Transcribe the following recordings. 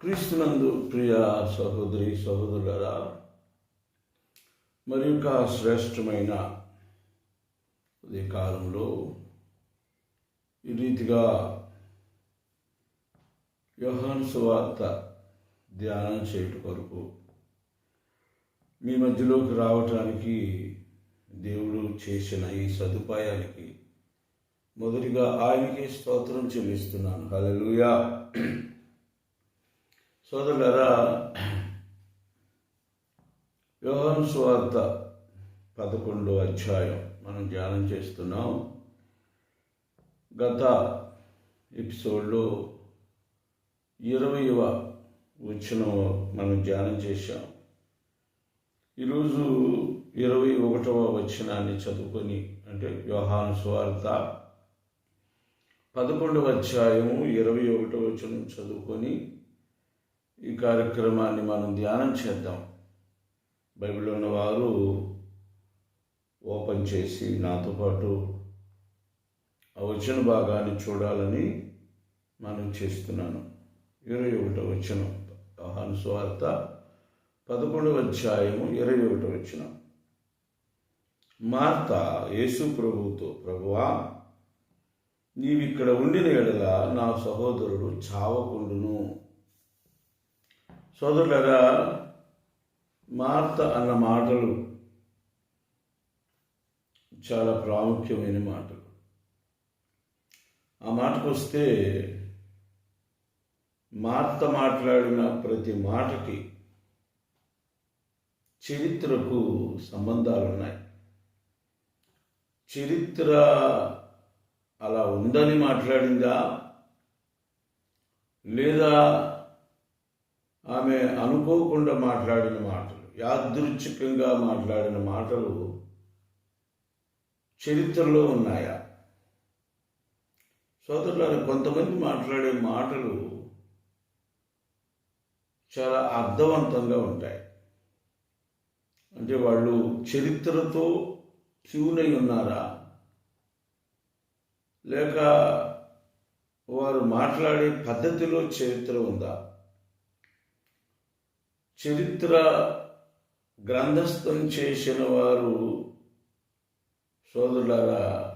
క్రీస్తునందు ప్రియ సహోదరి సహోదరులరా మరి యొక్క శ్రేష్టమైన ఈ కాలంలో ఈ రీతిగా యోహాను సువార్త ధ్యానం చేయటం కొరకు మీ మధ్యలోకి రావటానికి దేవుడు చేసిన ఈ సదుపాయానికి మొదటిగా ఆయనకి స్తోత్రం చెల్లిస్తున్నాను. హల్లెలూయా. సోదరులరా యోహన్ స్వార్త పదకొండో అధ్యాయం. మనం ధ్యానం చేస్తున్నాం. గత ఎపిసోడ్లో ఇరవైవ వచ్చిన మనం ధ్యానం చేశాం. ఈరోజు ఇరవై ఒకటవ వచనాన్ని చదువుకొని అంటే యోహాను స్వార్త పదకొండవ అధ్యాయము ఇరవై ఒకటవ వచనం చదువుకొని ఈ కార్యక్రమాన్ని మనం ధ్యానం చేద్దాం. బైబిల్ ఉన్నవారు ఓపెన్ చేసి నాతో పాటు ఆ వచ్చిన భాగాన్ని చూడాలని మనం చేస్తున్నాను. ఇరవై ఒకటో వచ్చిన యోహాను స్వార్త పదకొండవ అధ్యాయము ఇరవై ఒకటో వచ్చిన మార్త యేసు ప్రభువుతో ప్రభువా నీవిక్కడ ఉండిన ఎడల నా సహోదరుడు చావకుండును. సోదరులరా మార్త అన్న మాటలు చాలా ప్రాముఖ్యమైన మాటలు. ఆ మాటకు వస్తే మార్త మాట్లాడిన ప్రతి మాటకి చరిత్రకు సంబంధాలు ఉన్నాయి చరిత్ర అలా ఉందని మాట్లాడిందా? లేదా ఆమె అనుకోకుండా మాట్లాడిన మాటలు యాదృచ్ఛికంగా మాట్లాడిన మాటలు చరిత్రలో ఉన్నాయా? సోదరులారు కొంతమంది మాట్లాడే మాటలు చాలా అర్థవంతంగా ఉంటాయి. అంటే వాళ్ళు చరిత్రతో ట్యూనై ఉన్నారా? లేక వారు మాట్లాడే పద్ధతిలో చరిత్ర ఉందా? చరిత్ర గ్రంథస్థం చేసిన వారు సోదరులారా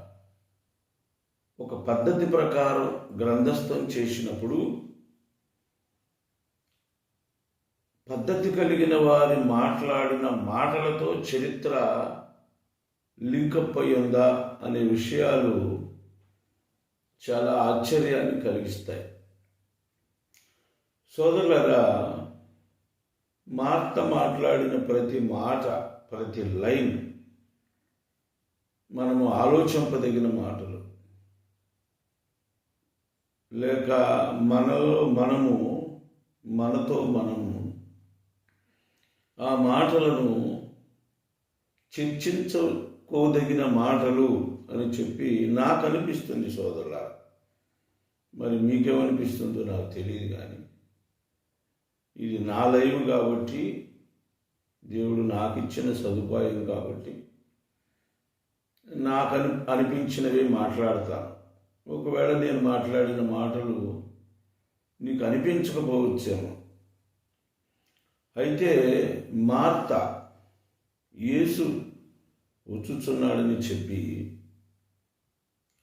ఒక పద్ధతి ప్రకారం గ్రంథస్థం చేసినప్పుడు పద్ధతి కలిగిన వారి మాట్లాడిన మాటలతో చరిత్ర లింకప్ అయి ఉందా అనే విషయాలు చాలా ఆశ్చర్యాన్ని కలిగిస్తాయి. సోదరులరా మార్త మాట్లాడిన ప్రతి మాట ప్రతి లైన్ మనము ఆలోచింపదగిన మాటలు. లేక మనలో మనము మనతో మనము ఆ మాటలను చర్చించుకోదగిన మాటలు అని చెప్పి నాకు అనిపిస్తుంది సోదరులా మరి మీకేమనిపిస్తుందో నాకు తెలియదు కానీ. ఇది నా లైవ్ కాబట్టి దేవుడు నాకు ఇచ్చిన సదుపాయం కాబట్టి నాకు అని అనిపించినవే మాట్లాడతాను ఒకవేళ నేను మాట్లాడిన మాటలు నీకు అనిపించకపోవచ్చేమో అయితే మార్త యేసు వచ్చుచున్నాడని చెప్పి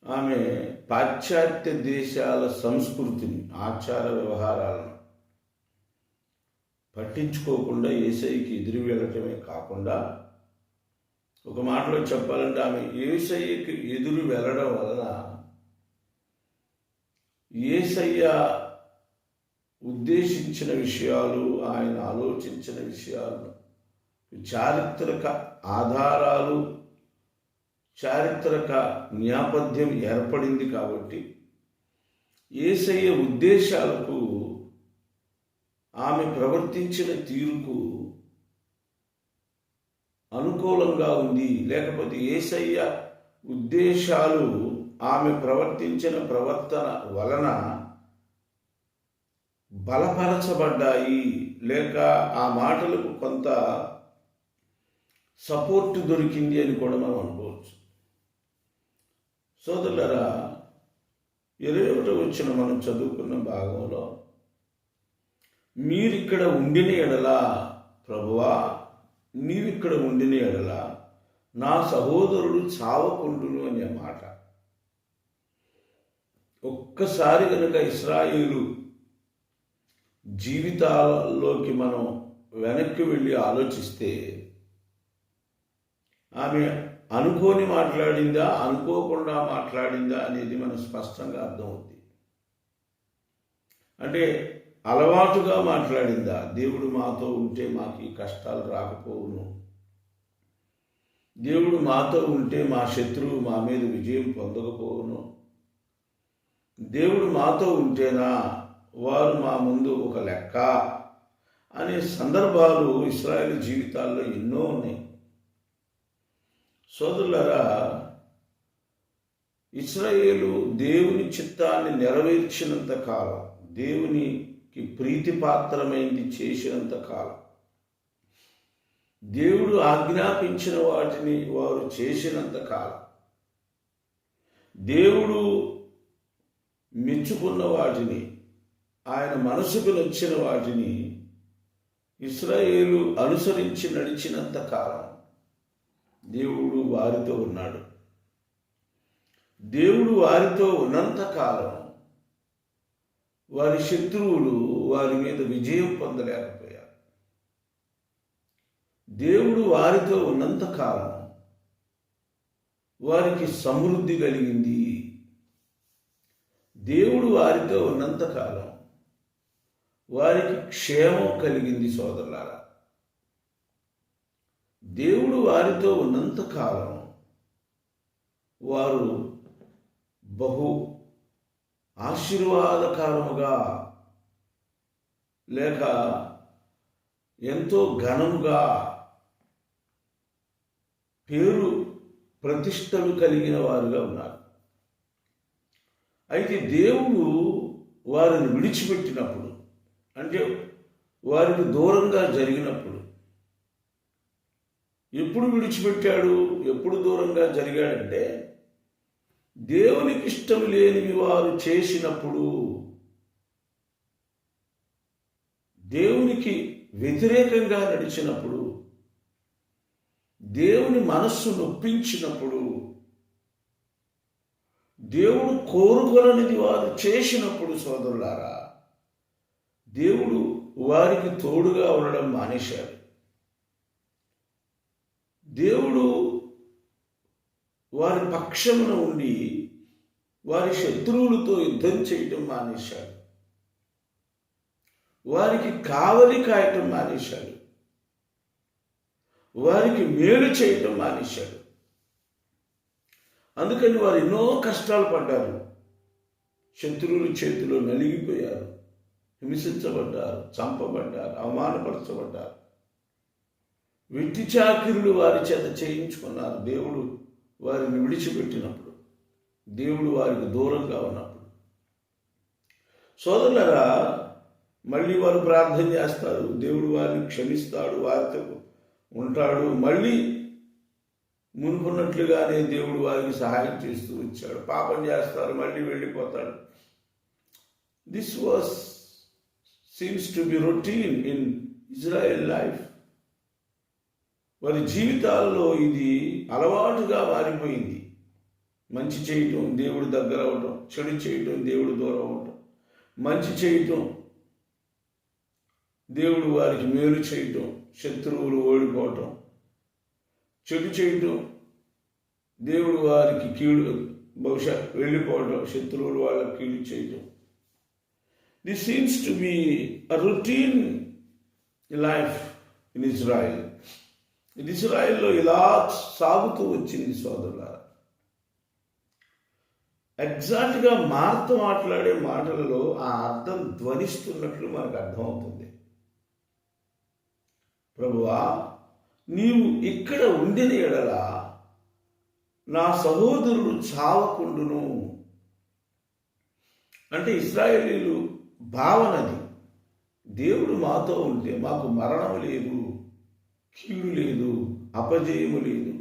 ఆమె పాశ్చాత్య దేశాల సంస్కృతిని ఆచార వ్యవహారాలను పట్టించుకోకుండా ఏసైకి ఎదురు వెళ్ళటమే కాకుండా ఒక మాటలో చెప్పాలంటే ఆమె ఏసయ్యకి ఎదురు వెళ్ళడం వలన ఏసయ్య ఉద్దేశించిన విషయాలు ఆయన ఆలోచించిన విషయాలు చారిత్రక ఆధారాలు చారిత్రక నేపథ్యం ఏర్పడింది కాబట్టి ఏసయ్య ఉద్దేశాలకు ఆమె ప్రవర్తించిన తీరుకు అనుకూలంగా ఉంది. లేకపోతే ఏసయ్య ఉద్దేశాలు ఆమె ప్రవర్తించిన ప్రవర్తన వలన బలపరచబడ్డాయి. లేక ఆ మాటలకు కొంత సపోర్ట్ దొరికింది అని కూడా మనం అనుకోవచ్చు. సోదరులరా ఇరవై ఒకటి వచ్చిన మనం చదువుకున్న భాగంలో మీరిక్కడ ఉండిన ఎడలా ప్రభువా నీవిక్కడ ఉండిన ఎడలా నా సహోదరుడు చావకుండును అనే మాట. ఒక్కసారి కనుక ఇస్రాయేలు జీవితాల్లోకి మనం వెనక్కి వెళ్ళి ఆలోచిస్తే ఆమె అనుకోని మాట్లాడిందా అనుకోకుండా మాట్లాడిందా అనేది మనకు స్పష్టంగా అర్థమవుతుంది అంటే అలవాటుగా మాట్లాడిందా? దేవుడు మాతో ఉంటే మాకు ఈ కష్టాలు రాకపోవును. దేవుడు మాతో ఉంటే మా శత్రువు మా మీద విజయం పొందకపోవును. దేవుడు మాతో ఉంటేనా వారు మా ముందు ఒక లెక్క అనే సందర్భాలు ఇస్రాయేల్ జీవితాల్లో ఎన్నో ఉన్నాయి. సోదరులరా ఇస్రాయేలు దేవుని చిత్తాన్ని నెరవేర్చినంత కాలం దేవుని ప్రీతిపాత్రమైంది చేసినంత కాలం. దేవుడు ఆజ్ఞాపించిన వాటిని వారు చేసినంత కాలం. దేవుడు మెచ్చుకున్న వాటిని ఆయన మనసుకు నచ్చిన వాటిని ఇస్రాయేలు అనుసరించి నడిచినంత కాలం దేవుడు వారితో ఉన్నాడు. దేవుడు వారితో ఉన్నంత కాలం వారి శత్రువులు వారి మీద విజయం పొందలేకపోయారు. దేవుడు వారితో ఉన్నంత కాలం వారికి సమృద్ధి కలిగింది. దేవుడు వారితో ఉన్నంత కాలం వారికి క్షేమం కలిగింది సోదరులారా. దేవుడు వారితో ఉన్నంత కాలం వారు బహు ఆశీర్వాదకరముగా లేక ఎంతో ఘనముగా పేరు ప్రతిష్టలు కలిగిన వారుగా ఉన్నారు. అయితే దేవుడు వారిని విడిచిపెట్టినప్పుడు అంటే వారికి దూరంగా జరిగినప్పుడు ఎప్పుడు విడిచిపెట్టాడు ఎప్పుడు దూరంగా జరిగాడంటే దేవునికి ఇష్టం లేనివి వారు చేసినప్పుడు దేవునికి వ్యతిరేకంగా నడిచినప్పుడు దేవుని మనస్సు నొప్పించినప్పుడు దేవుడు కోరుకొననిది వారు చేసినప్పుడు సోదరులారా దేవుడు వారికి తోడుగా ఉండడం మానేశాడు దేవుడు వారి పక్షమున ఉండి వారి శత్రువులతో యుద్ధం చేయటం మానేశాడు. వారికి కావలి కాయటం మానేశాడు. వారికి మేలు చేయటం మానేశాడు. అందుకని వారు ఎన్నో కష్టాలు పడ్డారు. శత్రువుల చేతిలో నలిగిపోయారు. హింసించబడ్డారు చంపబడ్డారు అవమానపరచబడ్డారు. వెట్టి చాకిరులు వారి చేత చేయించుకున్నారు. దేవుడు వారిని విడిచిపెట్టినప్పుడు దేవుడు వారికి దూరంగా ఉన్నప్పుడు. సోదరులరా మళ్ళీ వారు ప్రార్థన చేస్తారు దేవుడు వారిని క్షమిస్తాడు వారితో ఉంటాడు మళ్ళీ మునుకున్నట్లుగానే దేవుడు వారికి సహాయం చేస్తూ వచ్చాడు పాపం చేస్తారు మళ్ళీ వెళ్ళిపోతాడు. This was seems to be routine in Israel life వారి జీవితాల్లో ఇది అలవాటుగా మారిపోయింది. మంచి చేయటం దేవుడు దగ్గర అవటం చెడు చేయటం దేవుడు దూరం అవటం మంచి చేయటం దేవుడు వారికి మేలు చేయటం శత్రువులు ఓడిపోవటం. చెడు చేయటం దేవుడు వారికి కీడు బహుశా వెళ్ళిపోవటం శత్రువులు వాళ్ళకి కీడు చేయటం. This seens to be a routine life in Israel ఇది ఇస్రాయిల్లో ఇలా సాగుతూ వచ్చింది సోదరులారా. ఎగ్జాక్ట్గా మార్త మాట్లాడే మాటలలో ఆ అర్థం ధ్వనిస్తున్నట్లు మనకు అర్థమవుతుంది. ప్రభువా నీవు ఇక్కడ ఉండిన ఎడల నా సహోదరుడు చావకుండును. అంటే ఇస్రాయేలీలు భావనది. దేవుడు మాతో ఉంటే మాకు మరణం లేదు. కీడు లేదు అపజయము లేదు.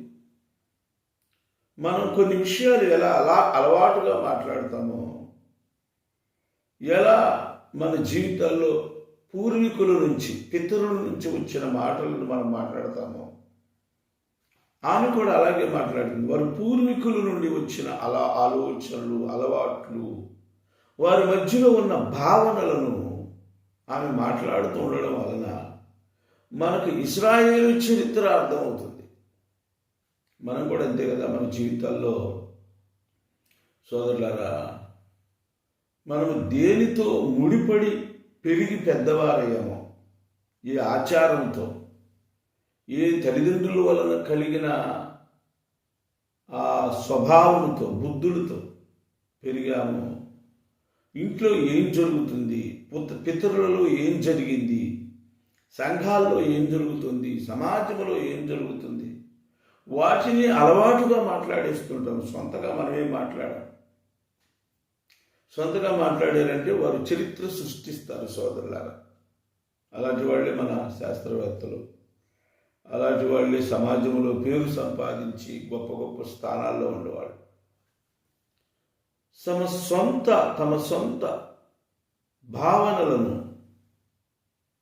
మనం కొన్ని విషయాలు ఎలా అలా అలవాటుగా మాట్లాడతామో ఎలా మన జీవితాల్లో పూర్వీకుల నుంచి పితరుల నుంచి వచ్చిన మాటలను మనం మాట్లాడతాము ఆమె కూడా అలాగే మాట్లాడుతుంది. వారు పూర్వీకుల నుండి వచ్చిన అలా ఆలోచనలు అలవాట్లు వారి మధ్యలో ఉన్న భావనలను ఆమె మాట్లాడుతూ ఉండడం వలన మనకు ఇస్రాయేలు చరిత్ర అర్థమవుతుంది. మనం కూడా అంతే కదా మన జీవితాల్లో సోదరులారా మనము దేనితో ముడిపడి పెరిగి పెద్దవారయ్యామో ఈ ఆచారంతో ఏ తల్లిదండ్రుల వలన కలిగిన ఆ స్వభావంతో బుద్ధులతో పెరిగాము. ఇంట్లో ఏం జరుగుతుంది? పితరులలో ఏం జరిగింది? సంఘాల్లో ఏం జరుగుతుంది? సమాజంలో ఏం జరుగుతుంది? వాటిని అలవాటుగా మాట్లాడేస్తుంటాం. సొంతగా మనమే మాట్లాడాం సొంతగా మాట్లాడారంటే వారు చరిత్ర సృష్టిస్తారు సోదరులారా. అలాంటి వాళ్ళే మన శాస్త్రవేత్తలు. అలాంటి వాళ్ళే సమాజంలో పేరు సంపాదించి గొప్ప గొప్ప స్థానాల్లో ఉండేవాళ్ళు. తమ సొంత తమ సొంత భావనలను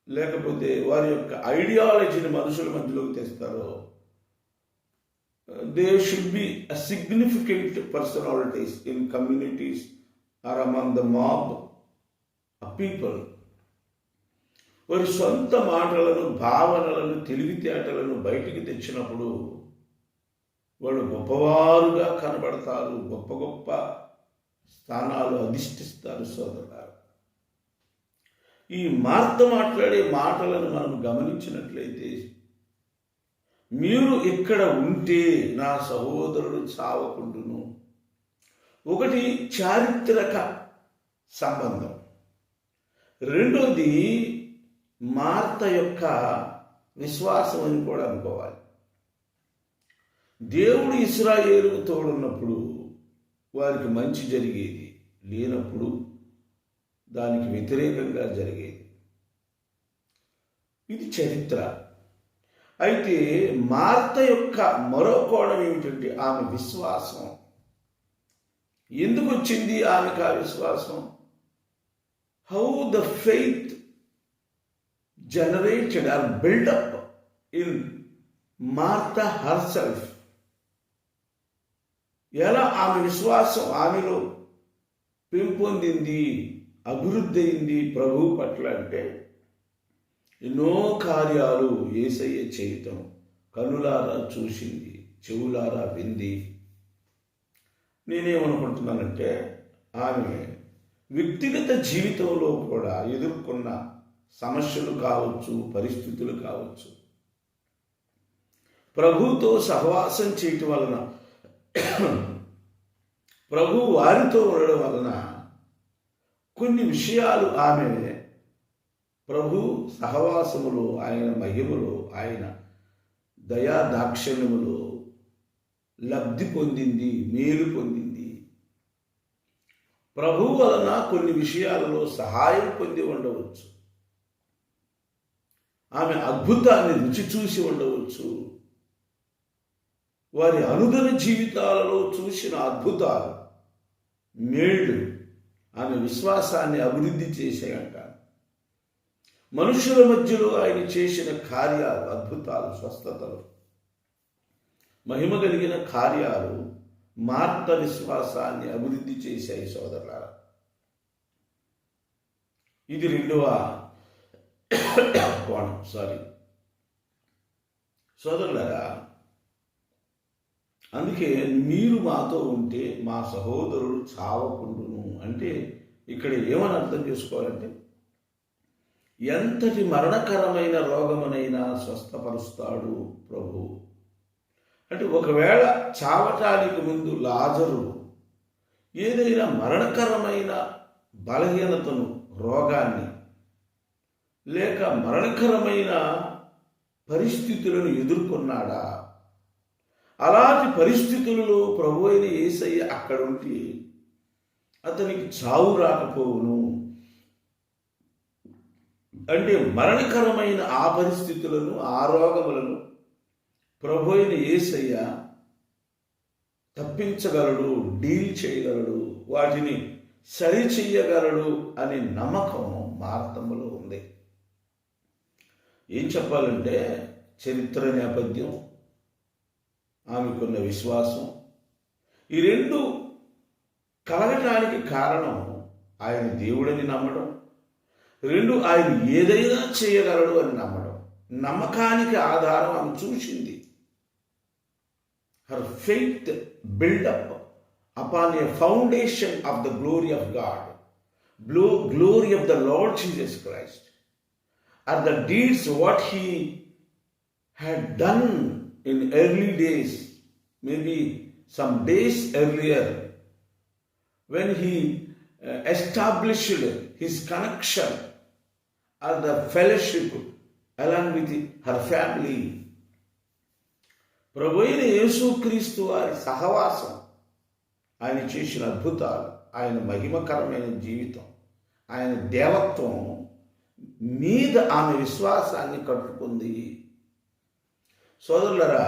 లేకపోతే వారి యొక్క ఐడియాలజీని మనుషుల మధ్యలోకి తెస్తారో they should be a significant personalities in communities or among the mob people వారి సొంత మాటలను భావనలను తెలివితేటలను బయటికి తెచ్చినప్పుడు వాళ్ళు గొప్పవారుగా కనబడతారు గొప్ప గొప్ప స్థానాలు అధిష్ఠిస్తారు సోదరులారు. ఈ మార్త మాట్లాడే మాటలను మనం గమనించినట్లయితే మీరు ఇక్కడ ఉంటే నా సహోదరుడు చావకుండును. ఒకటి చారిత్రక సంబంధం. రెండోది మార్త యొక్క విశ్వాసం అని కూడా అనుకోవాలి. దేవుడు ఇస్రాయేలుకు తోడున్నప్పుడు వారికి మంచి జరిగేది లేనప్పుడు దానికి వ్యతిరేకంగా జరిగేది. ఇది చరిత్ర. అయితే మార్త యొక్క మరో కోణం ఏమిటంటే ఆమె విశ్వాసం. ఎందుకు వచ్చింది ఆమెకు ఆ విశ్వాసం? How the faith generated or build up in Martha herself ఎలా ఆమె విశ్వాసం ఆమెలో పెంపొందింది? అభివృద్ధి అయింది ప్రభు పట్ల అంటే ఎన్నో కార్యాలు ఏసయ్య చేయటం కనులారా చూసింది చెవులారా వింది. నేనేమనుకుంటున్నానంటే ఆమె వ్యక్తిగత జీవితంలో కూడా ఎదుర్కొన్న సమస్యలు కావచ్చు పరిస్థితులు కావచ్చు. ప్రభుతో సహవాసం చేయటం వలన ప్రభు వారితో ఉండడం వలన కొన్ని విషయాలు ఆమె ప్రభు సహవాసములో ఆయన మహిమలో ఆయన దయా దాక్షణ్యములో లబ్ధి పొందింది మేలు పొందింది. ప్రభు వలన కొన్ని విషయాలలో సహాయం పొంది ఉండవచ్చు. ఆమె అద్భుతాన్ని రుచి చూసి ఉండవచ్చు. వారి అనుదిన జీవితాలలో చూసిన అద్భుతాలు మేళ్ళు ఆమె విశ్వాసాన్ని అభివృద్ధి చేసాయంట మనుషుల మధ్యలో ఆయన చేసిన కార్యాలు అద్భుతాలు స్వస్థతలు. మహిమ కలిగిన కార్యాలు మార్త విశ్వాసాన్ని అభివృద్ధి చేశాయి సోదరులారా. ఇది రెండవ కోణం సారీ సోదరులారా అందుకే మీరు మాతో ఉంటే మా సహోదరుడు చావకుండును. అంటే ఇక్కడ ఏమని అర్థం చేసుకోవాలంటే ఎంతటి మరణకరమైన రోగమునైనా స్వస్థపరుస్తాడు ప్రభు. అంటే ఒకవేళ చావటానికి ముందు లాజరు ఏదైనా మరణకరమైన బలహీనతను రోగాన్ని లేక మరణకరమైన పరిస్థితులను ఎదుర్కొన్నాడా? అలాంటి పరిస్థితులలో ప్రభు అయిన ఏసయ్య అక్కడుంటే అతనికి చావు రాకపోవును. అంటే మరణకరమైన ఆ పరిస్థితులను ఆ రోగములను ప్రభు అయిన ఏసయ్య తప్పించగలడు డీల్ చేయగలడు వాటిని సరి చెయ్యగలడు అనే నమ్మకం మారతంలో ఉంది. ఏం చెప్పాలంటే చరిత్ర నేపథ్యం ఆమెకున్న విశ్వాసం. ఈ రెండు కలగటానికి కారణం ఆయన దేవుడని నమ్మడం. రెండు ఆయన ఏదైనా చేయగలడు అని నమ్మడం. నమ్మకానికి ఆధారం ఆమె చూసింది. Her faith build up upon a foundation of the glory of God blow glory of the Lord Jesus Christ or the deeds what he had done in early days, maybe some days earlier, when he uh, established his connection or the fellowship along with her family. ప్రభు అయిన యేసుక్రీస్తు వారి సహవాసం ఆయన చేసిన అద్భుతాలు ఆయన మహిమకరమైన జీవితం ఆయన దేవత్వం మీద ఆమె విశ్వాసాన్ని కట్టుకుంది సోదరులరా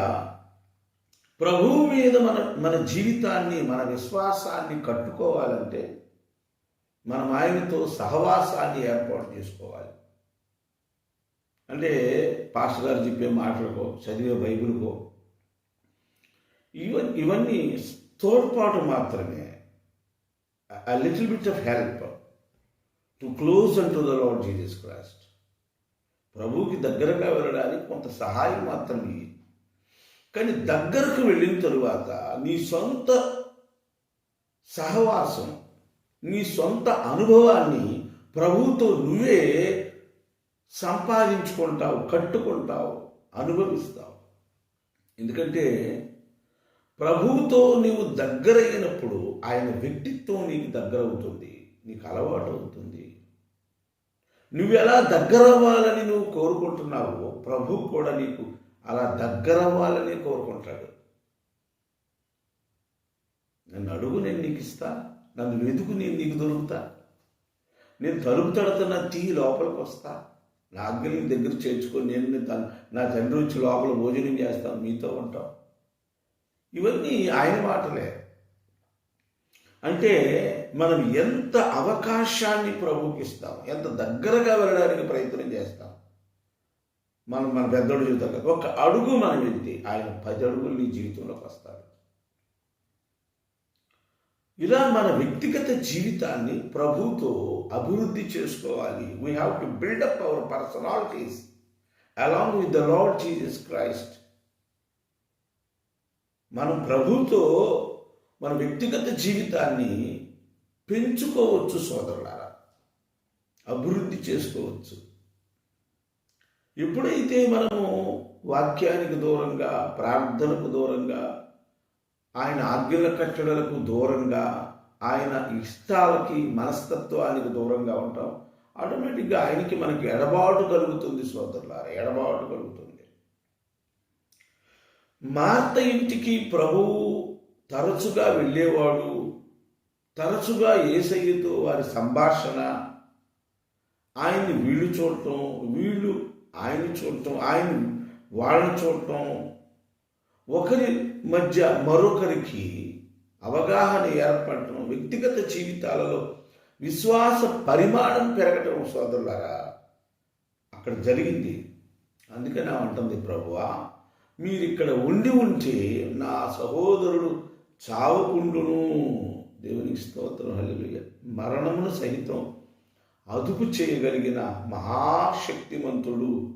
ప్రభువు మీద మన మన జీవితాన్ని మన విశ్వాసాన్ని కట్టుకోవాలంటే మనం ఆయనతో సహవాసాన్ని ఏర్పాటు చేసుకోవాలి అంటే పాస్టర్ గారు చెప్పే మాటలకో చదివే బైబిల్కో ఇవన్నీ ఇవన్నీ తోడ్పాటు మాత్రమే little bit of help to close close unto the Lord Jesus Christ. ప్రభువుకి దగ్గరగా వెళ్ళడానికి కొంత సహాయం మాత్రమే కానీ దగ్గరకు వెళ్ళిన తరువాత నీ సొంత సహవాసం నీ సొంత అనుభవాన్ని ప్రభువుతో నువ్వే సంపాదించుకుంటావు కట్టుకుంటావు అనుభవిస్తావు. ఎందుకంటే ప్రభువుతో నీవు దగ్గరైనప్పుడు ఆయన వ్యక్తిత్వం నీకు దగ్గర అవుతుంది నీకు అలవాటు అవుతుంది నువ్వు ఎలా దగ్గర అవ్వాలని నువ్వు కోరుకుంటున్నావో ప్రభు కూడా నీకు అలా దగ్గర అవ్వాలని కోరుకుంటాడు. నన్ను అడుగు నేను నీకు ఇస్తా. నన్ను వెతుకు నేను నీకు దొరుకుతా. నేను తలుపు తడుతున్న తీ లోపలికి వస్తా. నా అగ్ని దగ్గర చేర్చుకొని నేను నా తండ్రి వచ్చి లోపల భోజనం చేస్తాను మీతో ఉంటాం. ఇవన్నీ ఆయన మాటలే. అంటే మనం ఎంత అవకాశాన్ని ప్రభుకి ఇస్తాం ఎంత దగ్గరగా వెళ్ళడానికి ప్రయత్నం చేస్తాం. మనం మన పెద్దోడు జీవితం ఒక అడుగు మనం వెళ్తే ఆయన పది అడుగులు నీ జీవితంలోకి వస్తాడు ఇలా మన వ్యక్తిగత జీవితాన్ని ప్రభుతో అభివృద్ధి చేసుకోవాలి. We have to build up our personalities along with the Lord Jesus Christ మనం ప్రభుతో మన వ్యక్తిగత జీవితాన్ని పెంచుకోవచ్చు సోదరులారా. అభివృద్ధి చేసుకోవచ్చు. ఎప్పుడైతే మనము వాక్యానికి దూరంగా ప్రార్థనకు దూరంగా ఆయన ఆజ్ఞల కట్టడలకు దూరంగా ఆయన ఇష్టాలకి మనస్తత్వానికి దూరంగా ఉంటాం ఆటోమేటిక్గా ఆయనకి మనకి ఎడబాటు కలుగుతుంది సోదరులారా ఎడబాటు కలుగుతుంది. మార్త ఇంటికి ప్రభువు తరచుగా వెళ్ళేవాడు తరచుగా ఏసయ్యతో వారి సంభాషణ ఆయన్ని వీళ్ళు చూడటం వీళ్ళు ఆయన చూడటం ఆయన వాళ్ళని చూడటం ఒకరి మధ్య మరొకరికి అవగాహన ఏర్పడటం వ్యక్తిగత జీవితాలలో విశ్వాస పరిమాణం పెరగటం సోదరులారా అక్కడ జరిగింది. అందుకని అంటుంది ప్రభువా మీరు ఇక్కడ ఉండి ఉంటే నా సహోదరుడు చావకుండును. దేవునికి స్తోత్రం హల్లెలూయా. మరణమును సహితం అదుపు చేయగలిగిన మహాశక్తిమంతుడు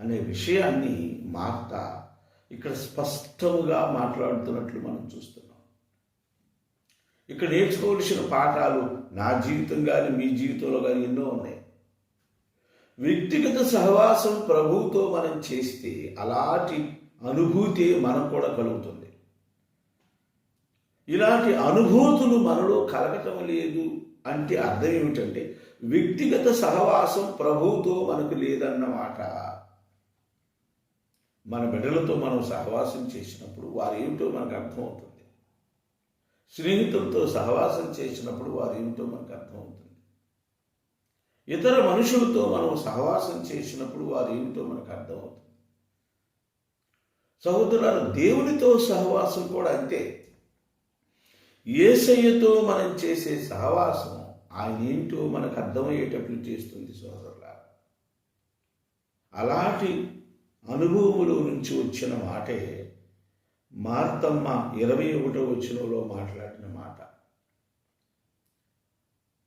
అనే విషయాన్ని మార్త ఇక్కడ స్పష్టముగా మాట్లాడుతున్నట్లు మనం చూస్తున్నాం. ఇక్కడ నేర్చుకోవలసిన పాఠాలు నా జీవితం కానీ మీ జీవితంలో కానీ ఎన్నో ఉన్నాయి. వ్యక్తిగత సహవాసం ప్రభువుతో మనం చేస్తే అలాంటి అనుభూతి మనకు కూడా కలుగుతుంది. ఇలాంటి అనుభూతులు మనలో కలగటం లేదు. అంటే అర్థం ఏమిటంటే వ్యక్తిగత సహవాసం ప్రభువుతో మనకు లేదన్నమాట. మన బిడ్డలతో మనం సహవాసం చేసినప్పుడు వారు ఏమిటో మనకు అర్థమవుతుంది. స్నేహితులతో సహవాసం చేసినప్పుడు వారు ఏమిటో మనకు అర్థమవుతుంది. ఇతర మనుషులతో మనం సహవాసం చేసినప్పుడు వారు ఏమిటో మనకు అర్థమవుతుంది. సహోదరులు దేవునితో సహవాసం కూడా అంతే. ఏసయ్యతో మనం చేసే సహవాసం ఆయన ఏంటో మనకు అర్థమయ్యేటట్లు చేస్తుంది సోదరుల అలాంటి అనుభవములో నుంచి వచ్చిన మాటే మార్తమ్మ ఇరవై ఒకటో వచ్చినలో మాట్లాడిన మాట.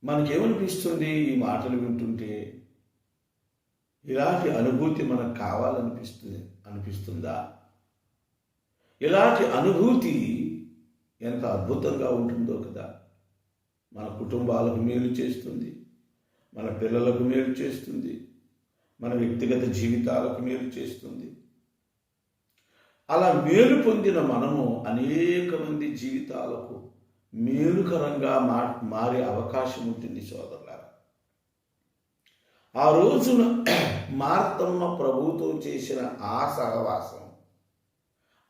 మనకేమనిపిస్తుంది ఈ మాటలు వింటుంటే? ఇలాంటి అనుభూతి మనకు కావాలనిపిస్తుంది అనిపిస్తుందా? ఇలాంటి అనుభూతి ఎంత అద్భుతంగా ఉంటుందో కదా. మన కుటుంబాలకు మేలు చేస్తుంది. మన పిల్లలకు మేలు చేస్తుంది. మన వ్యక్తిగత జీవితాలకు మేలు చేస్తుంది. అలా మేలు పొందిన మనము అనేక మంది జీవితాలకు మేలుకరంగా మా మారే అవకాశం ఉంటుంది సోదరులారా. ఆ రోజున మార్తమ్మ ప్రభుతో చేసిన ఆ సహవాసం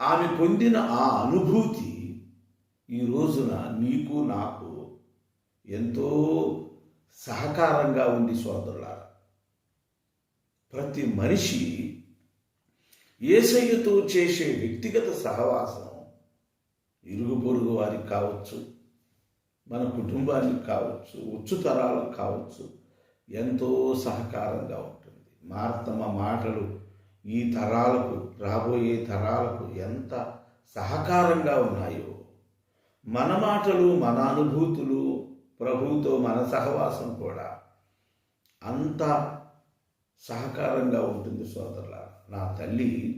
ఆమె పొందిన ఆ అనుభూతి ఈ రోజున నీకు నాకు ఎంతో సహకారంగా ఉంది సోదరులారా. ప్రతి మనిషి ఏసయ్యతో చేసే వ్యక్తిగత సహవాసం ఇరుగు పొరుగు వారికి కావచ్చు మన కుటుంబానికి కావచ్చు ఉచ్చు తరాలకు కావచ్చు ఎంతో సహకారంగా ఉంటుంది. మార్తమ మాటలు ఈ తరాలకు రాబోయే తరాలకు ఎంత సహకారంగా ఉన్నాయో మన మాటలు మన అనుభూతులు ప్రభువుతో మన సహవాసం కూడా అంత సహకారంగా ఉంటుంది సోదరుల నా తల్లి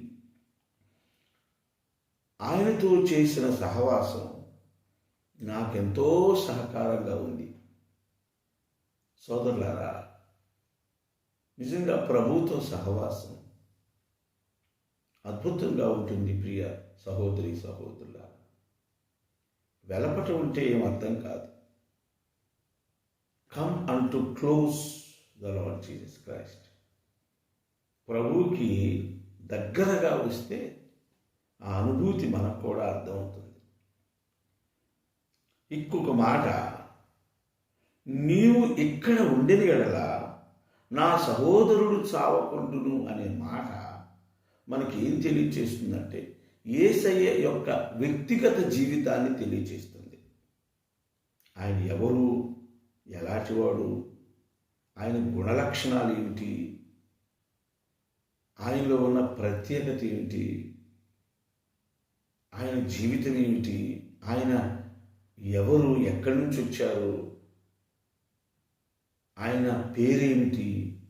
ఆయనతో చేసిన సహవాసం నాకెంతో సహకారంగా ఉంది. సోదరులారా నిజంగా ప్రభుతో సహవాసం అద్భుతంగా ఉంటుంది ప్రియ సహోదరి సహోదరుల వెలపట ఉంటే ఏం అర్థం కాదు. Come unto close the Lord Jesus Christ ప్రభువుకి దగ్గరగా వస్తే ఆ అనుభూతి మనకు కూడా అర్థమవుతుంది. ఇంకొక మాట నీవు ఇక్కడ ఉండిన ఎడల నా సహోదరుడు చావకుండును అనే మాట మనకి ఏం తెలియచేస్తుందంటే ఏసయ్య యొక్క వ్యక్తిగత జీవితాన్ని తెలియజేస్తుంది ఆయన ఎవరు? ఎలాంటివాడు? ఆయన గుణలక్షణాలు ఏమిటి? ఆయనలో ఉన్న ప్రత్యేకత ఏమిటి? ఆయన జీవితం ఏమిటి? ఆయన ఎవరు? ఎక్కడి నుంచి వచ్చారు? ఆయన పేరేమిటి?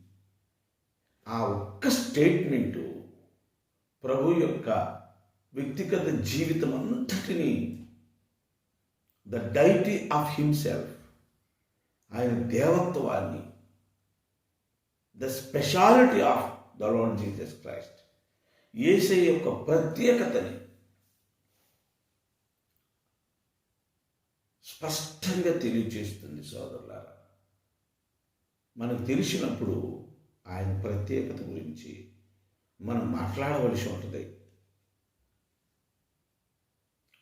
ఆ ఒక్క స్టేట్మెంటు ప్రభు యొక్క వ్యక్తిగత జీవితం అంతటినీ ద డైటీ ఆఫ్ హిమ్సెల్ఫ్ ఆయన దేవత్వాన్ని the speciality of the Lord Jesus Christ ఏసై యొక్క ప్రత్యేకతని స్పష్టంగా తెలియజేస్తుంది సోదరులారా. మనకు తెలిసినప్పుడు ఆయన ప్రత్యేకత గురించి మనం మాట్లాడవలసి ఉంటుంది.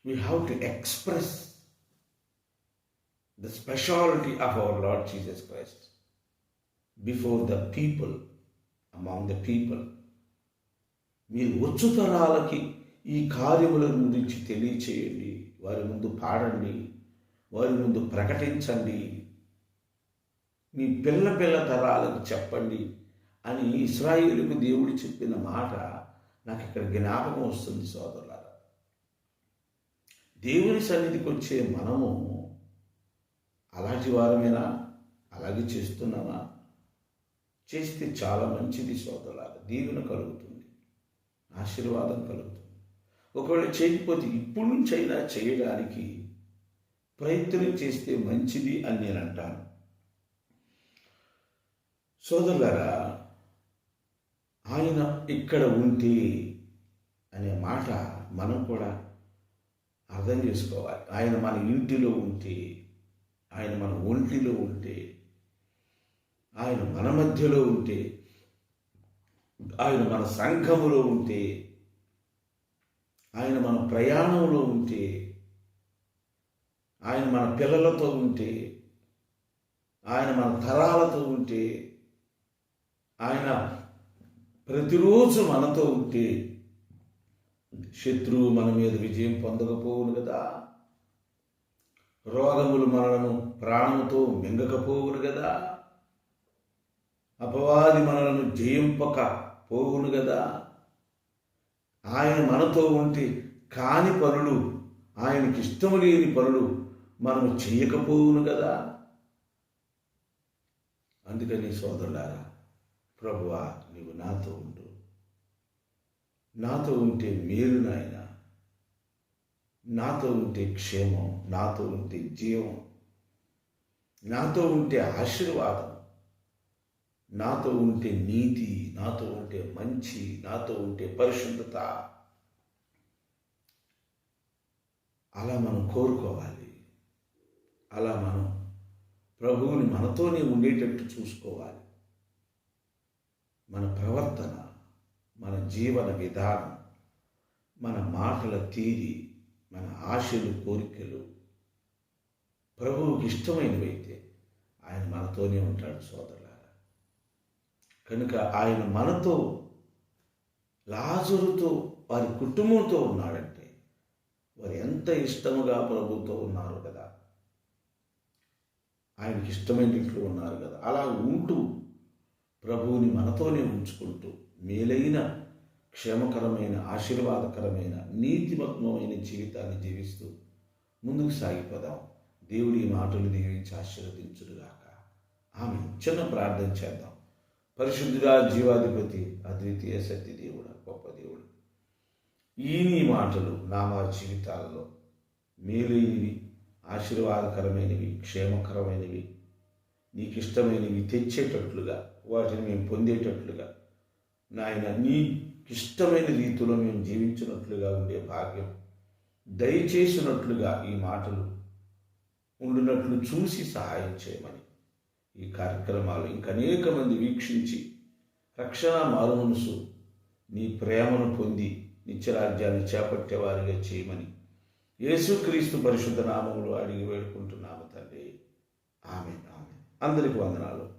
We have to express the speciality of our Lord Jesus Christ before the people among the people మీరు వచ్చు తరాలకి ఈ కార్యముల గురించి తెలియచేయండి వారి ముందు పాడండి వారి ముందు ప్రకటించండి మీ పిల్ల పిల్ల తరాలకు చెప్పండి అని ఇస్రాయిలకు దేవుడు చెప్పిన మాట నాకు ఇక్కడ జ్ఞాపకం వస్తుంది సోదరు. దేవుని సన్నిధికి వచ్చే మనము అలాంటి వారమేనా? అలాగే చేస్తున్నామా? చేస్తే చాలా మంచిది సోదరులాగా దీవెన కలుగుతుంది. ఆశీర్వాదం కలుగుతుంది. ఒకవేళ చేయకపోతే ఇప్పటి నుంచి అయినా చేయడానికి ప్రయత్నం చేస్తే మంచిది అని నేను అంటాను. సోదరులారా ఆయన ఇక్కడ ఉంటే అనే మాట మనం కూడా అర్థం చేసుకోవాలి. ఆయన మన ఇంటిలో ఉంటే ఆయన మన ఒంటిలో ఉంటే ఆయన మన మధ్యలో ఉంటే ఆయన మన సంఘములో ఉంటే ఆయన మన ప్రయాణంలో ఉంటే ఆయన మన పిల్లలతో ఉంటే ఆయన మన తరాలతో ఉంటే ఆయన ప్రతిరోజు మనతో ఉంటే శత్రువు మన మీద విజయం పొందకపోవును కదా. రోగములు మనలను ప్రాణముతో మింగకపోవును కదా. అపవాది మనలను జయింపక పోవును కదా. ఆయన మనతో ఉంటే కాని పనులు ఆయనకి ఇష్టము లేని పనులు మనము చేయకపోవును కదా. అందుకని సోదరులారా ప్రభువా నీవు నాతో నాతో ఉంటే మేలు నాయన. నాతో ఉంటే క్షేమం నాతో ఉంటే జీవం. నాతో ఉంటే ఆశీర్వాదం. నాతో ఉంటే నీతి నాతో ఉంటే మంచి నాతో ఉంటే పరిశుద్ధత. అలా మనం కోరుకోవాలి. అలా మనం ప్రభువుని మనతోనే ఉండేటట్టు చూసుకోవాలి. మన ప్రవర్తన మన జీవన విధానం మన మాటల తీరి మన ఆశలు కోరికలు. ప్రభువుకి ఇష్టమైనవైతే ఆయన మనతోనే ఉంటాడు సోదరులారా. కనుక ఆయన మనతో లాజరుతో వారి కుటుంబంతో ఉన్నాడంటే వారు ఎంత ఇష్టముగా ప్రభుతో ఉన్నారు కదా. ఆయనకి ఇష్టమైన ఇంట్లో ఉన్నారు కదా. అలా ఉంటూ ప్రభువుని మనతోనే ఉంచుకుంటూ మేలైన క్షేమకరమైన ఆశీర్వాదకరమైన నీతిమత్వమైన జీవితాన్ని జీవిస్తూ ముందుకు సాగిపోదాం. దేవుడి మాటలు దీవించి ఆశీర్వదించుడుగాక ఆమె చిన్న ప్రార్థన చేద్దాం. పరిశుద్ధుడా జీవాధిపతి అద్వితీయ శక్తి దేవుడు గొప్ప దేవుడు ఈ నీ మాటలు నా మా జీవితాలలో మేలైనవి ఆశీర్వాదకరమైనవి క్షేమకరమైనవి నీకు ఇష్టమైనవి తెచ్చేటట్లుగా వాటిని మేము పొందేటట్లుగా నాయన నీకిష్టమైన రీతిలో మేము జీవించినట్లుగా ఉండే భాగ్యం దయచేసినట్లుగా ఈ మాటలు ఉండినట్లు చూసి సహాయం చేయమని ఈ కార్యక్రమాలు ఇంక అనేక మంది వీక్షించి రక్షణ మారుమనసు నీ ప్రేమను పొంది నిత్యరాజ్యాన్ని చేపట్టేవారిగా చేయమని యేసుక్రీస్తు పరిశుద్ధ నామములు అడిగి వేడుకుంటున్నాము తండ్రి. ఆమె ఆమె అందరికి వందనాలు.